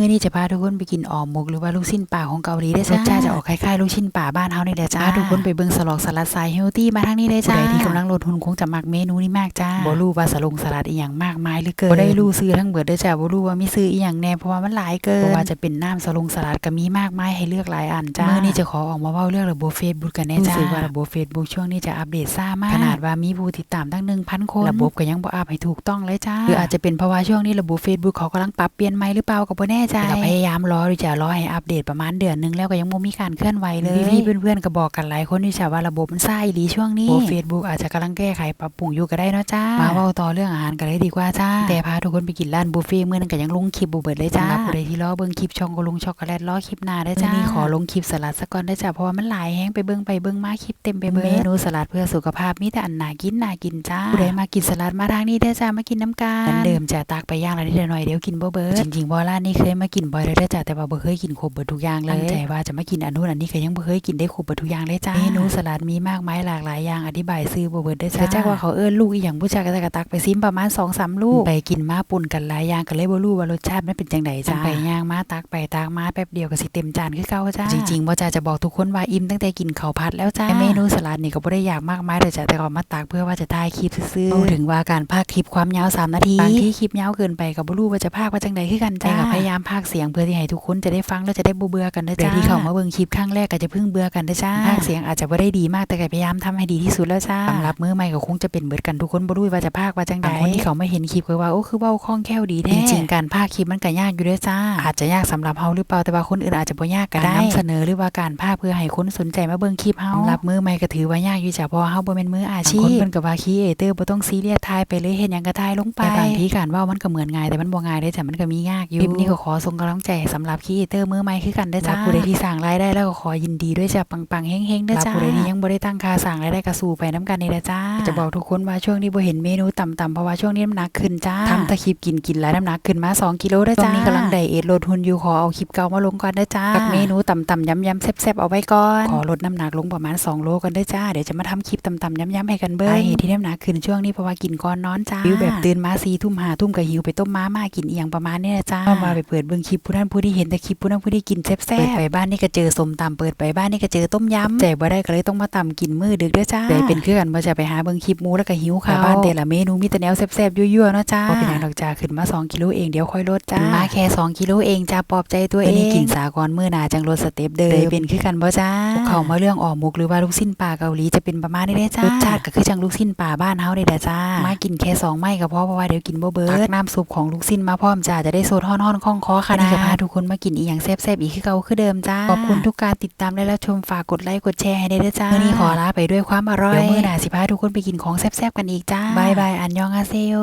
มื้อนี้จะพาทุกคนไปกินอ่อมหมกหรือว่าลูกชิ้นปลาของเกาหลีได้จ้ารสชาติจะออกคล้ายๆลูกชิ้นปลาบ้านเฮานี่แหละจ้าพาทุกคนไปเบิ่งสลอกสลัดสายเฮลตี้มาทางนี้ได้จ้าผู้ใดที่กำลังลดหุ่นคงจะมักเมนูนี้มากจ้าบ่รู้ว่าสลงสลัดอีหยังมากมายเหลือเกินบ่ได้รู้ซื้อทั้งเบิดเด้อจ้าบ่รู้ว่ามีซื้ออีหยังแน่เพราะว่ามันหลายเกินบ่ว่าจะเป็นน้ำสลงสลัดก็มีมากมายให้เลือกหลายอันจ้ามื้อนี้จะขอออกมาเว้าเรื่องระบบ Facebook กันแน่จ้ารู้สึกว่าระบบ Facebook ช่วงนี้จะอัปเดตซ่ามากขนาดว่ามีผู้ติดตามตั้ง1,000คนระบบก็ยังบ่อัปให้ถูกต้องเลยจ้าหรืออาจจะเป็นเพราะว่าช่วงนี้ระบบ Facebook เขากำลังปรับเปลี่ยนใหม่หรือเปล่าก็บ่แน่ใจแต่ก็พยายามรอดูจ้ารอให้อัปเดตประมาณเดือนหนึงแล้วก็ยังบ่มีการเคลื่อนไหวเลยพี่ๆเพื่อนๆก็บอกกันหลายคนที่จ้าว่าระบบมันซ่าอีหลีช่วงนี้ Facebook อาจจะกำลังแก้ไขปรับปรุงอยู่ก็ได้เนาะจ้ามาเว้าต่อเรื่องอาหารกันเลยดีกว่าจ้าแต่พาทุกคนไปกินร้านบุฟเฟ่ต์มื้อนั้นก็ยังลงคลิปบ่เบิดเลยจ้าสำหรับผู้ใดที่รอเบิ่งคลิปช่องก็ลงช็อกโกแลตรอคลิปหน้าได้จ้านี่ขอลงคลิปสลัดซะก่อนได้จ้าเพราะว่ามันหลายแฮงไปเบิ่งไปเบิ่งมาคลิปเต็มไปเบิดเมนูสลัดเพื่อสุขภาพมีแต่อันน่ากินน่ากินจ้าผู้ใดมากินสลัดมาทางนี้ได้อจ้ามากินน้ำกันเดิมจ้าตากไปย่างแล้วนิดหน่อยเดี๋ยวกินบ่เบิดจริงๆบ่ร้านนี้เคยมากินบ่อยเลยจ้าแต่ว่าบ่เคยกินครบเบิดทุกอย่างเลยตั้งใจว่าจะมากินอันนู้นอันนี้ก็ยังบ่เคยกินได้ครบเบิดทุกอย่างเลยจ้าเมนูสลัดมีมากมายหลากหลายอย่างอธิบายซื้อบ่เบิดได้จ้าจักว่าเขาเอิ้นลูกอีหยังผู้ชายก็จะกระตักไปซิมประมาณ2-3ลูกไปกินมาปุ่นกันหลายอย่างก็เลยบ่รู้ว่ารสชาติมันเป็นจังไดจ้าไปย่างมาตักไปตักมาแป๊บเดียวก็สิเต็มจานคือเก่าจ้าจริงๆบ่จ้าจะบอกทุกคนว่าอิ่มตั้งแต่กินข้าวผัดแล้วจ้าเมนูสลัดนี่ก็บ่ได้อยากมากมายเลยจ้าแต่ก็มาตักเพื่อว่าจะถ่ายคลิปซื่อถึงว่าการพากคลิปความยาว3นาทีบางทีคลิปยาวเกินไปก็บ่รู้ว่าจะพากว่าจังไดคือกันจ้าก็พยายามพากเสียงเพื่อที่ให้ทุกคนจะได้ฟังแล้วจะได้บ่เบื่อกันเด้อจ้าที่เข้ามาเบิ่งคลิปครั้งแรกก็จะเพิ่งเบื่อกันเด้อจ้าพากเสียงอาจจะบ่ได้ดีมากแต่ก็พยายามทำให้ดีที่สุดแล้วจ้าสำหรับมือใหม่ก็คงจะเป็นเบิดกันทุกคนบ่รู้ว่าจะพากว่าจังไดคนที่เขาไม่เห็นคลิปก็ว่าโอ้คือเว้าคล่องแคล่วดีแท้จริงๆการพากคลิปมันก็ยากอยู่เด้อจ้า อาจจะยากสำหรับเฮาหรือเปล่าแต่ว่าคนอื่นอาจจะบ่ยากก็ได้นำเสนอหรือว่าการพากเพื่อให้คนสนใจมาเบิ่งคลิปเฮาสำหรับมือใหม่ก็ถือว่ายากอยู่จ้ะเพราะว่าเฮาบ่แม่นมืออาชีพคนเพิ่นก็ว่าครีเอเตอร์บ่ต้องซีเรียสทายไปเลยเฮ็ดหยังก็ทายลงไปแต่บางทีการเว้ามันก็เหมือนง่ายแต่มันบ่ง่ายเด้อจ้ะมันก็มียากอยู่คลิปนี้ก็ขอส่งกำลังใจสำหรับครีเอเตอร์มือใหม่คือกันเด้อจ้าผู้ใดที่สร้างรายได้แล้วก็ขอยินดีด้วยจ้ะปังๆเฮงๆเด้อจ้าผู้ใดที่ยังบ่ได้ตั้งค่าสร้างรายได้ก็สู้ไปนํกันนี่แหละจ้าจะบอกทุกคนว่าช่วงนี้บ่เห็นเมนูต่ำๆเพราะว่าช่วงนี้น้ำหนักขึ้นจ้าทำตะคลิปกินกินแล้วน้ำหนักขึ้นมา2กิโลเด้อจ้าช่วงนี้กำลังไดเอทลดหุ่นอยู่ขอเอาคลิปเก่ามาลงก่อนเด้อจ้ากับเมนูต่ำๆยำๆแซ่บๆเอาไว้ก่อนขอลดน้ำหนักลงประมาณ 2 โลกันเด้อจ้าเดี๋ยวจะมาทำคลิปต่ำๆยำๆให้กันเบิ่งสาเหตุที่น้ำหนักขึ้นช่วงนี้เพราะว่ากินก่อนนอนจ้าหิวแบบตื่นมา4ทุ่ม5ทุ่มก็หิวไปต้มม้ามากินอีหยังประมาณนี้นะจ้าเอามาไปเปิดเบิ่งคลิปผู้นั้นผู้ที่เห็นแต่คลิปผู้นั้นผู้ที่กินแซ่บๆเปิดไปบ้านนี่ก็เจอส้มตำเปิดไปบ้านนี่ก็เจอต้มยำแจกบ่ได้ก็เลยต้องมาตำกินมื้อดึกเด้อจ้าได้เป็นคือกันบ่จะไปหาเบิ่งคลิปหมูแล้วก็หิวข้าวบ้านแต่ละเมนูมีแต่แนวแซ่บๆยั่วๆเนาะจ้าบ่เป็นหยังดอกจ้าขึ้นมา 2กิโลเองเดี๋ยวค่อยลดจ้ามาแค่2กิโลเองจ้าปลอบใจตัวเองกินสากรมื้อหน้าจังลดสเต็ปเด้อได้เป็นคือกันบ่จ้าเข้ามาเรื่องอ่อหมกหรือว่าลูกชิ้นปลาเกาหลีจะเป็นประมาณนี้เด้อจ้ารสชาติก็คือจังลูกชิ้นปลาบ้านเฮาเด้อจ้ามากินแค่2ไม้ก็พอเพราะว่าเดี๋ยวกินบ่เบิดตักน้ำซุปของลูกชิ้นมาพร้อมจ้าจะได้โซดฮ้อนๆคล่องคอค่ะนี่ก็พาทุกคนมากินอีหยังแซ่บๆอีกคือเก่าคือเดิมจ้า ขอบคุณทุกการติดตามและรับชมฝากกดไลค์กดแชร์ให้ได้เด้อจ้ามื้อนี้ขอลาไปด้วยความอร่อยเดี๋ยวมื้อหน้าสิพาทุกคนไปกินของแซ่บๆกันอีกจ้าบายบายอันยองอาเซโย